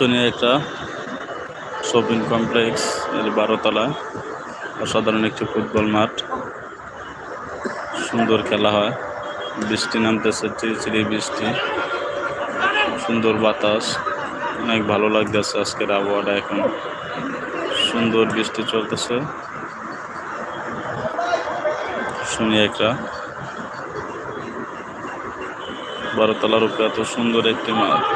আকর্ষণীয় একটা shopping complex এর বারোতলা, অসাধারণ একটি ফুটবল মাঠ। সুন্দর খেলা হয়। বৃষ্টি নামতেছে চিড়ি বৃষ্টি। সুন্দর বাতাস। অনেক ভালো লাগতেছে আজকের আবহাওয়াটা এখন। সুন্দর বৃষ্টি চলতেছে। শুনি একটা। বারোতলার উপরে এত সুন্দর একটি মাঠ।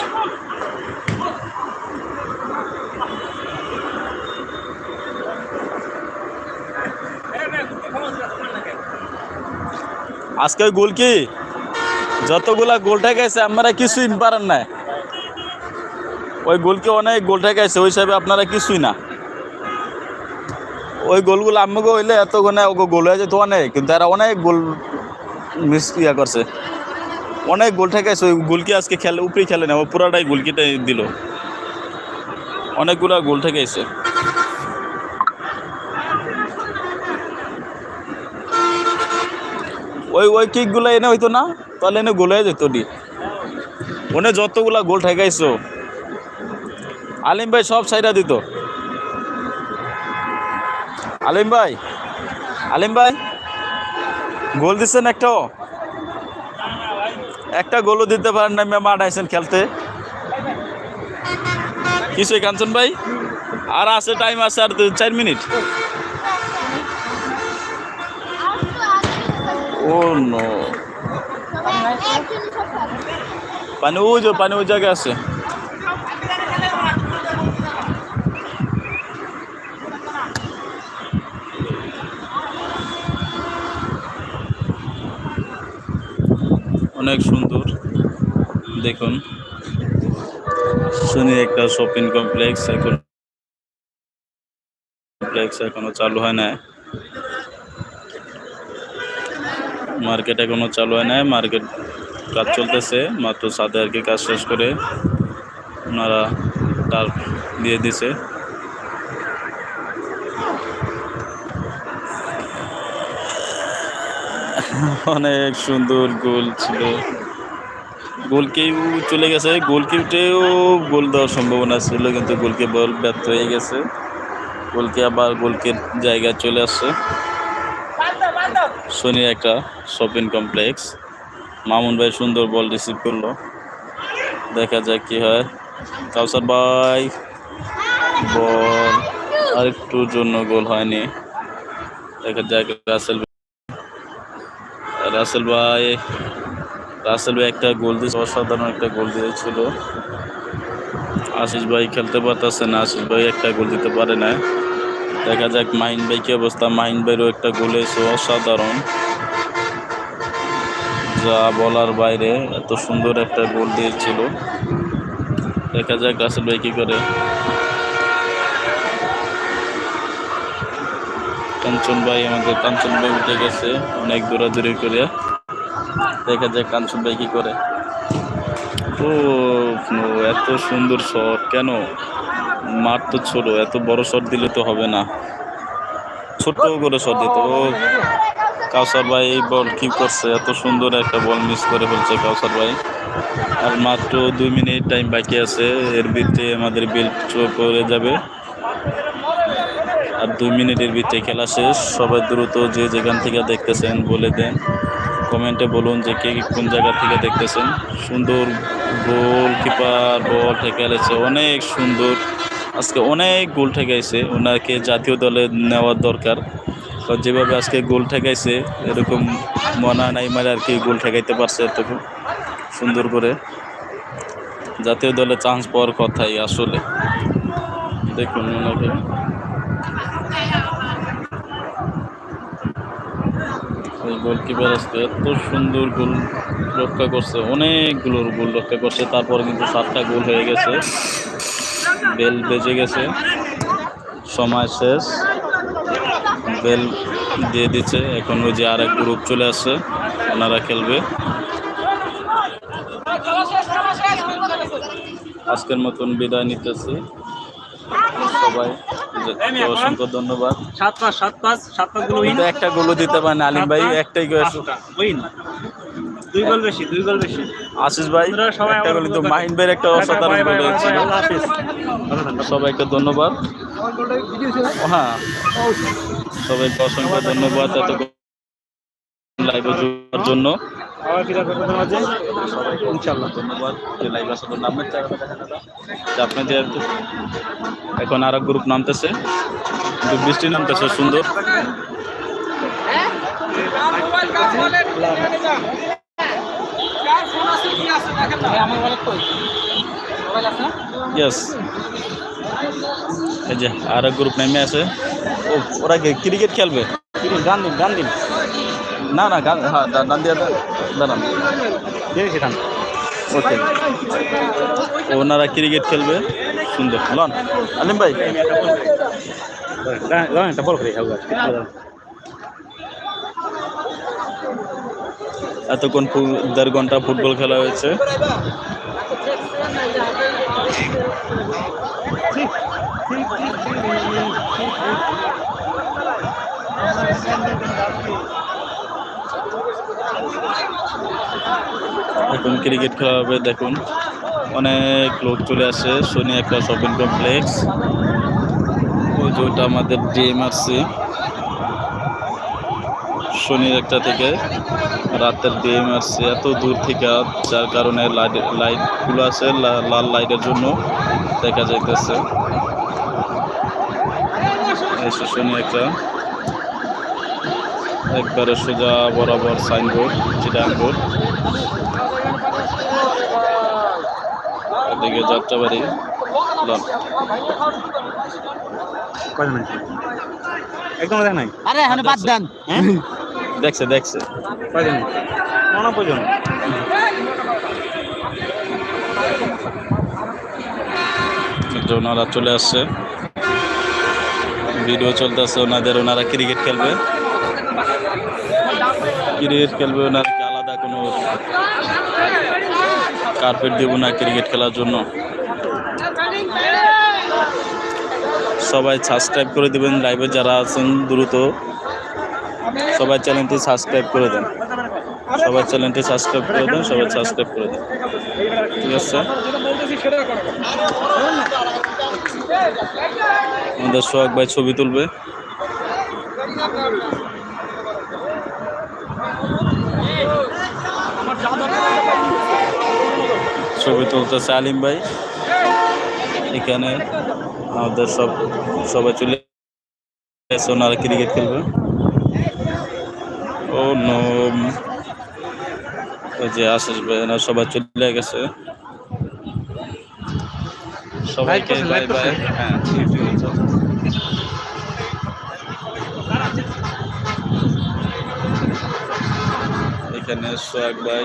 আজকে গোল কি? যতগুলা গোল ঠেকাইছে, আপনারা কিছুই পারেন না ওই গোলকে অনেক গোল ঠেকাইছে, ওই হিসাবে আপনারা কিছুই না। ওই গোলগুলো আমাকে হইলে এত গুণে ওকে গোল হয়ে যেত অনেক, কিন্তু এরা অনেক গোল মিস ইয়া করছে। অনেক গোল ঠেকাইছে, ওই গোলকি আজকে খেলে উপরে খেলে না ও পুরাটাই গোলকিটাই দিল। অনেকগুলা গোল ঠেকাইছে। ওই ওই কিকগুলো এনে হইতো না, তাহলে এনে গোল যেত ডি ওনে যতগুলা গোল ঠেকাইছো। আলিম ভাই সব সাইডা দিত। আলিম ভাই আলিম ভাই, গোল দিচ্ছেন একটাও একটা গোলও দিতে পারেন না ম্যাম আইসেন খেলতে। কিছুই কাঞ্চন ভাই? আর আছে টাইম আছে আর চার মিনিট। যে পানি ওই জায়গায় আছে? অনেক সুন্দর। দেখুন। শুনি একটা শপিং কমপ্লেক্স, এখন কমপ্লেক্স এখনও চালু হয় না মার্কেট এখনও চালু হয় নাই মার্কেট কাজ চলতেছে, মাত্র সাথে আর কি কাজ শেষ করে ওনারা তার দিয়ে দিছে। অনেক সুন্দর গোল ছিল। গোলকেও চলে গেছে গোলকিউটেও গোল দেওয়ার সম্ভাবনা ছিল, কিন্তু গোলকে বল ব্যর্থ হয়ে গেছে। গোলকে আবার গোলকের জায়গায় চলে আসছে। শনি একটা শপিং কমপ্লেক্স। মামুন ভাই সুন্দর বল রিসিভ করল। দেখা যাক কি হয়। কাউসার ভাই, বল। আর একটুর জন্য গোল হয়নি। দেখা যাক রাসেল রাসেল ভাই রাসেল ভাই একটা গোল দিয়েছে, অসাধারণ একটা গোল দিয়েছিল। আশিস ভাই খেলতে পারতেছে না, আশিস ভাই একটা গোল দিতে পারে না দেখা যাক, মাইন ভাই কি অবস্থা? মাইন ভাইয়েরও একটা গোল এসে অসাধারণ। যা বলার বাইরে, এত সুন্দর একটা গোল দিয়েছিল। দেখা যাক রাসেল ভাই কি করে। কাঞ্চন ভাই, আমাদের কাঞ্চন ভাই উঠে গেছে, অনেক দৌড়াদৌড়ি করে। দেখা যাক, কাঞ্চন ভাই কি করে। ও এত সুন্দর শট কেন? মাঠ তো ছোট, এত বড় শট দিলে তো হবে না। ছোট্ট করে শট দিত। ও কাউসার ভাই এই বল কি করছে, এত সুন্দর একটা বল মিস করে ফেলছে কাউসার ভাই। আর মাত্র দুই মিনিট টাইম বাকি আছে, এর ভিতরে আমাদের বিল করে যাবে। আর দুই মিনিটের ভিতরে খেলা শেষ। সবাই দ্রুত যে যেখান থেকে দেখতেছেন বলে দেন। কমেন্টে বলুন যে কে কোন জায়গা থেকে দেখতেছেন। সুন্দর গোল কিপার বল ঠেকালেছে, অনেক সুন্দর। আজকে অনেক গোল ঠেকাইছে, ওনাকে জাতীয় দলে নেওয়ার দরকার। কারণ যেভাবে আজকে গোল ঠেকাইছে, এরকম মনা নাই মানে আর কি গোল ঠেকাইতে পারছে এতটুকু সুন্দর করে। জাতীয় দলে চান্স পাওয়ার কথাই আসলে। দেখুন ওনাকে। গোলকিপার আজকে এত সুন্দর গোল রক্ষা করছে অনেকগুলোর গোল রক্ষা করছে, তারপর কিন্তু সাতটা গোল হয়ে গেছে। বেল বেজে গেছে। সময় শেষ। বেল দিয়ে দিচ্ছে। এখন ওই যে আরেক গ্রুপ চলে আসছে। ওনারা খেলবে। আজকের মতন বিদায় নিতেছি। সবাই অসংখ্য ধন্যবাদ। সাত পাঁচ সাত পাঁচ সাত পাঁচগুলো একটা গোলও দিতে পারে না আলিম ভাই একটাই গোল দুই গোল বেশি দুই গোল বেশি। আশিস ভাই একটা গোল কিন্তু মাহিন ভাইয়ের একটা অসাধারণ বাই বাই গোল। সবাইকে ধন্যবাদ। হ্যাঁ। সবাইকে অসংখ্য ধন্যবাদ এত লাইভে জন্য। আপনাদের এখন আর এক গ্রুপ নামতেছে। বৃষ্টি নামতেছে সুন্দর। ইয়েস এই যে আর এক গ্রুপ নেমে আছে। ওরা ক্রিকেট খেলবে? গান দিন গান দিন না না গান হ্যাঁ ডান দিয়ে দাঁড়ান। দিয়েছি থাম ওকে ওনারা ক্রিকেট খেলবে। সুন্দর। লন, আলিম ভাই। গান একটা বল করে এতক্ষণ দেড় ঘণ্টা ফুটবল খেলা হয়েছে। এখন ক্রিকেট খেলা হবে, দেখুন। অনেক লোক চলে আসে শনি একটা শপিং কমপ্লেক্স। ওই যে ওটা আমাদের ডিএম শনির একটা থেকে রাতের ডিএম আসছে এত দূর থেকে যার কারণে লাইট লাইটগুলো আছে লা- লাল লাইটের জন্য দেখা যাইতেছে। শনি একটা একবারে সোজা বরাবর সাইনবোর্ড চিটাং বোর্ড এদিকে যাত্রাবাড়ি একদম দেখ নাই আরে এখানে বাদ দেন। হ্যাঁ? দেখছে দেখছে। কয়জন? জন ওনারা চলে আসছে। ভিডিও চলতেছে ওনাদের ওনারা ক্রিকেট খেলবে। ক্রিকেট খেলবে ওনাদেরকে আলাদা কোনো কার্পেট দেব না ক্রিকেট খেলার জন্য। সবাই সাবস্ক্রাইব করে দেবেন লাইভে যারা আছেন দ্রুত। সবাই চ্যানেলটি সাবস্ক্রাইব করে দেন। সবাই চ্যানেলটি সাবস্ক্রাইব করে দেন সবাই সাবস্ক্রাইব করে দেন। ঠিক আছে? আমাদের সোহাগ ভাই ছবি তুলবে। ছবি তুলতেছে আলিম ভাই। এখানে আমাদের সব সবাই চলে ওনারা ক্রিকেট খেলবে। Oh no. ওই যে আশিস ভাই ওনারা সবাই চলে গেছে। সবাইকে বাই বাই হ্যাঁ। এখানে সোহাগ ভাই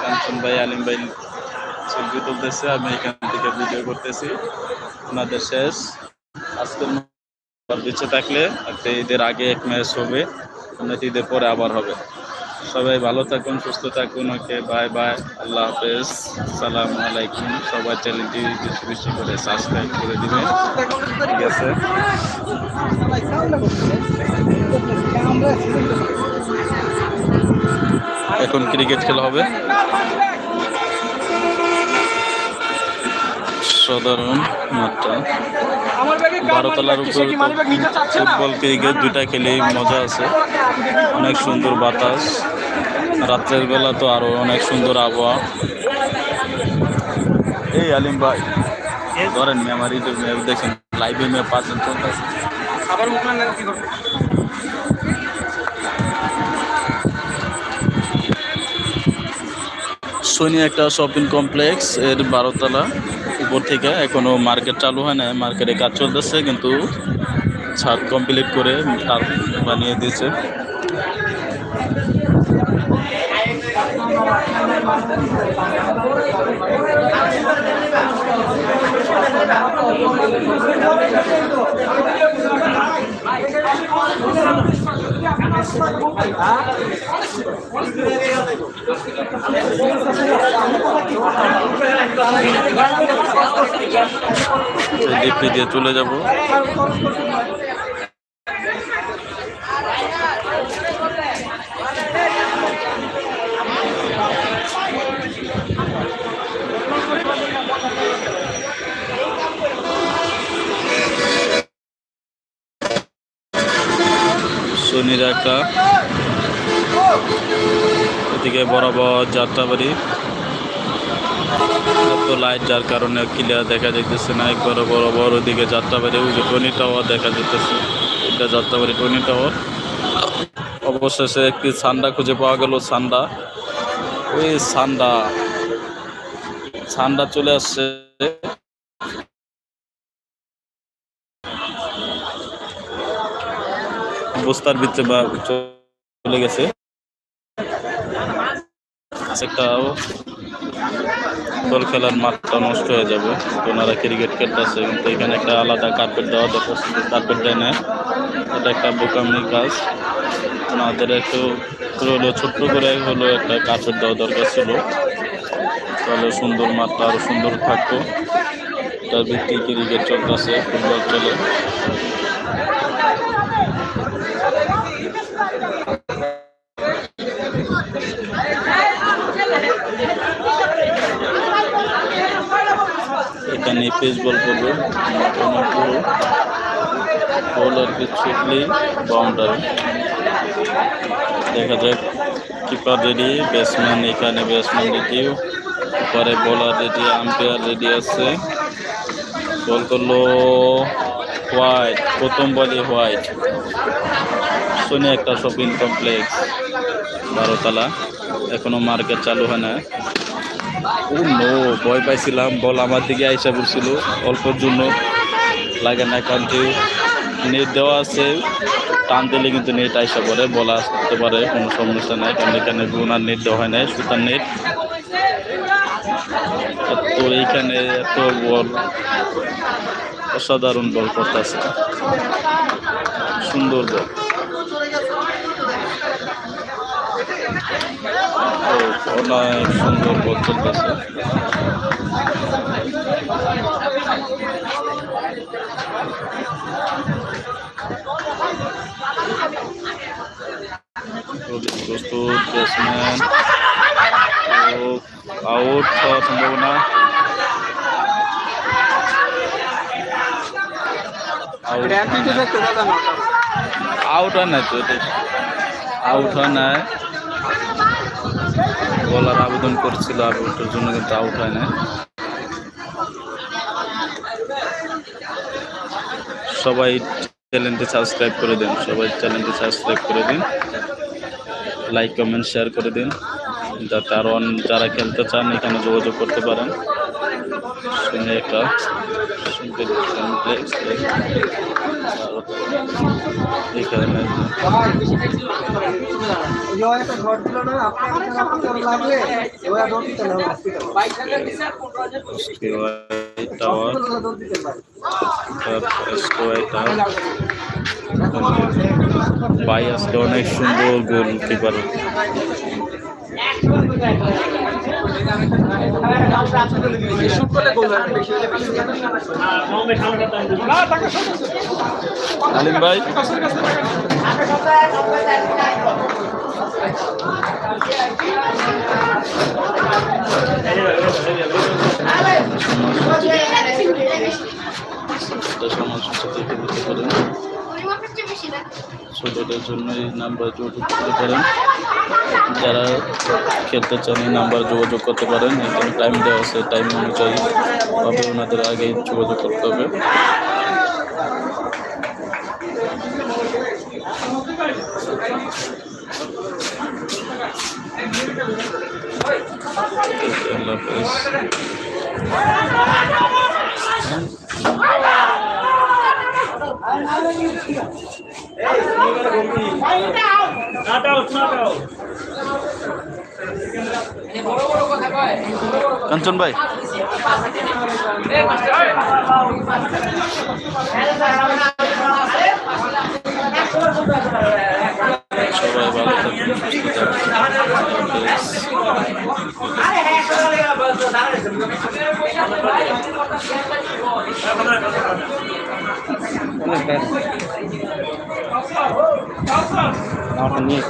কাঞ্চন ভাই আলিম ভাই ছবি তুলতেছে। আমি এখান থেকে ভিডিও করতেছি। ওনাদের শেষ। আজকের মতো বেঁচে থাকলে একটা ঈদের আগে এক ম্যাচ হবে। অন্য ঈদের পরে আবার হবে। সবাই ভালো থাকুন, সুস্থ থাকুন, ওকে বাই বাই আল্লাহ হাফেজ। সালাম আলাইকুম। সবাই চ্যানেলটি বেশি বেশি করে সাবস্ক্রাইব করে দিবেন। ঠিক আছে? এখন ক্রিকেট খেলা হবে। সাধারণ মাঠটা। বারোতলার উপর ফুটবল ক্রিকেট দুটা খেলেই মজা আছে। অনেক সুন্দর বাতাস। রাত্রের বেলা তো আরও অনেক সুন্দর আবহাওয়া। এই আলিম ভাই ধরেন আমার ইউটিউব দেখেন লাইভে মেয়ে পাঁচজন আবার কি করবে? সোনি একটা শপিং কমপ্লেক্স এর বারোতলা। উপর থেকে এখনও মার্কেট চালু হয় না মার্কেটে কাজ চলতেছে, কিন্তু ছাদ কমপ্লিট করে তার বানিয়ে দিয়েছে। ডিপি দিয়ে চলে যাব। সোনির একটা। এদিকে বরাবর যাত্রাবাড়ি। এত লাইট যার কারণে ক্লিয়ার দেখা যাইতেছে না একবার বরাবর ওদিকে যাত্রাবাড়ি, ওই যে টনি টাওয়ার দেখা যাইতেছে। এটা যাত্রাবাড়ি টনি টাওয়ার অবশেষে একটি সান্ডা খুঁজে পাওয়া গেল, সান্ডা। ওই সান্ডা। সান্ডা চলে আসছে। বস্তার ভিতরে চলে গেছে। একটা বল খেলার মাঠটা নষ্ট হয়ে যাবে। ওনারা ক্রিকেট খেলতেছে, কিন্তু এখানে একটা আলাদা কার্পেট দেওয়া দরকার কার্পেট দেয় না, এটা একটা বোকামির কাজ। ওনাদের একটু হলো ছোট্ট করে হলো একটা কার্পেট দেওয়া দরকার ছিল। তাহলে সুন্দর মাঠটা আরও সুন্দর থাকতো। তার ভিত্তি ক্রিকেট চলতেছে ফুটবল চলে। পেস বল করবে। পুরো বল আর কি বাউন্ডারি দেখা যাক কিপার রেডি ব্যাটসম্যান এখানে ব্যাটসম্যান রেডি পরে বলার রেডি আম্পায়ার রেডি আছে। বল করল হোয়াইট প্রথম বলে হোয়াইট সোনি একটা শপিং কমপ্লেক্স বারোতলা। এখনও মার্কেট চালু হয় না। নো ভয় পাইছিলাম, বল আমার দিকে আইসা পড়ছিল, অল্পর জন্য লাগে না, কারণ নেট দেওয়া আছে, টান দিলে কিন্তু নেট আইসা পড়ে, বল আসতে পারে, কোনো সমস্যা নাই, কারণ এখানে গুনার নেট দেওয়া হয় নাই, সুতার নেট তো এইখানে এত বল, অসাধারণ বল করতেছে, সুন্দর বল। অনেক সুন্দর বল চলতেছে। প্রস্তুত ব্যাটসম্যান আউট হওয়ার সম্ভাবনা। আউট হয় না তো আউট হয় না বলার আবেদন করছিল আউটের জন্য কিন্তু আউট হয় না সবাই চ্যানেলটি সাবস্ক্রাইব করে দিন, সবাই চ্যানেলটি সাবস্ক্রাইব করে দিন। লাইক কমেন্ট শেয়ার করে দিন। যাতে আরও যারা খেলতে চান, এখানে যোগাযোগ করতে পারেন। শুনে একটা সুন্দর complex, এখানে টাওয়ার ভাই আজকে অনেক সুন্দর গোল কিপার আলিম ভাই। একটা ছোটদের জন্য এই নাম্বার যোগাযোগ করতে পারেন। যারা খেলতে চান এই নাম্বার যোগাযোগ করতে পারেন। এখানে টাইম দেওয়া আছে। টাইম অনুযায়ী তবে ওনাদের আগে যোগাযোগ করতে হবে। আল্লাহ হাফেজ। কাঞ্চন ভাই। সবাই ভালো থাকুন আমার নিয়ে